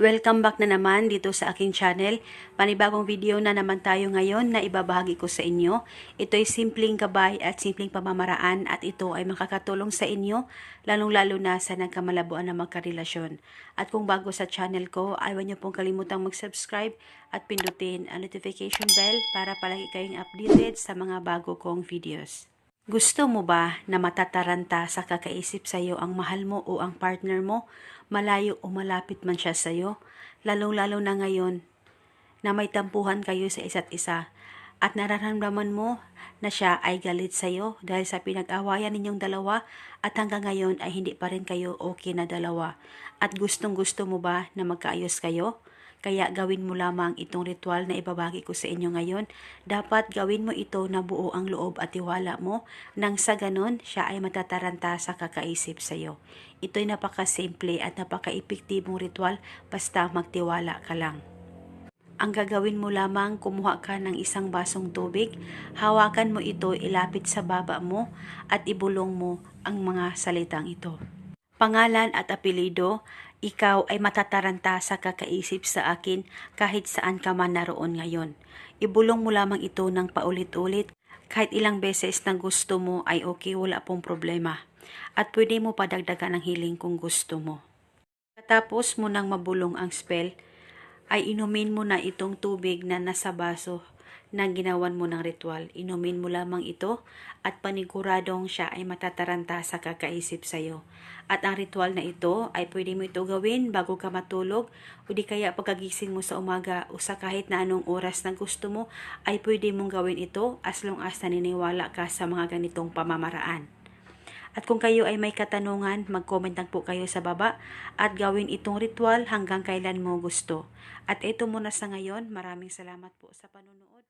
Welcome back na naman dito sa aking channel. Panibagong video na naman tayo ngayon na ibabahagi ko sa inyo. Ito ay simpleng gabay at simpleng pamamaraan at ito ay makakatulong sa inyo lalong-lalo na sa nagkamalabuan na magkarelasyon. At kung bago sa channel ko, ayaw niyo pong kalimutang mag-subscribe at pindutin ang notification bell para palagi kayong updated sa mga bago kong videos. Gusto mo ba na matataranta sa kakaisip sa iyo ang mahal mo o ang partner mo, malayo o malapit man siya sa iyo, lalong-lalo na ngayon na may tampuhan kayo sa isa't isa at nararamdaman mo na siya ay galit sa iyo dahil sa pinag-awayan ninyong dalawa at hanggang ngayon ay hindi pa rin kayo okay na dalawa. At gustong gusto mo ba na magkaayos kayo? Kaya gawin mo lamang itong ritual na ibabagi ko sa inyo ngayon. Dapat gawin mo ito na buo ang loob at tiwala mo nang sa ganon siya ay matataranta sa kakaisip sa iyo. Ito'y napakasimple at napaka-epektibong ritual basta magtiwala ka lang. Ang gagawin mo lamang, kumuha ka ng isang basong tubig, hawakan mo ito, ilapit sa baba mo, at ibulong mo ang mga salitang ito. Pangalan at apelido, ikaw ay matataranta sa kakaisip sa akin kahit saan ka man naroon ngayon. Ibulong mo lamang ito ng paulit-ulit, kahit ilang beses na gusto mo ay okay, wala pong problema. At pwede mo padagdagan ng hiling kung gusto mo. Katapos mo nang mabulong ang spell, ay inumin mo na itong tubig na nasa baso na ginawan mo ng ritual. Inumin mo lamang ito at paniguradong siya ay matataranta sa kakaisip sa iyo. At ang ritual na ito ay pwede mo ito gawin bago ka matulog o di kaya pagkagising mo sa umaga o sa kahit na anong oras na gusto mo ay pwede mong gawin ito as long as naniniwala ka sa mga ganitong pamamaraan. At kung kayo ay may katanungan, mag-comment lang po kayo sa baba at gawin itong ritual hanggang kailan mo gusto. At ito muna sa ngayon. Maraming salamat po sa panunood.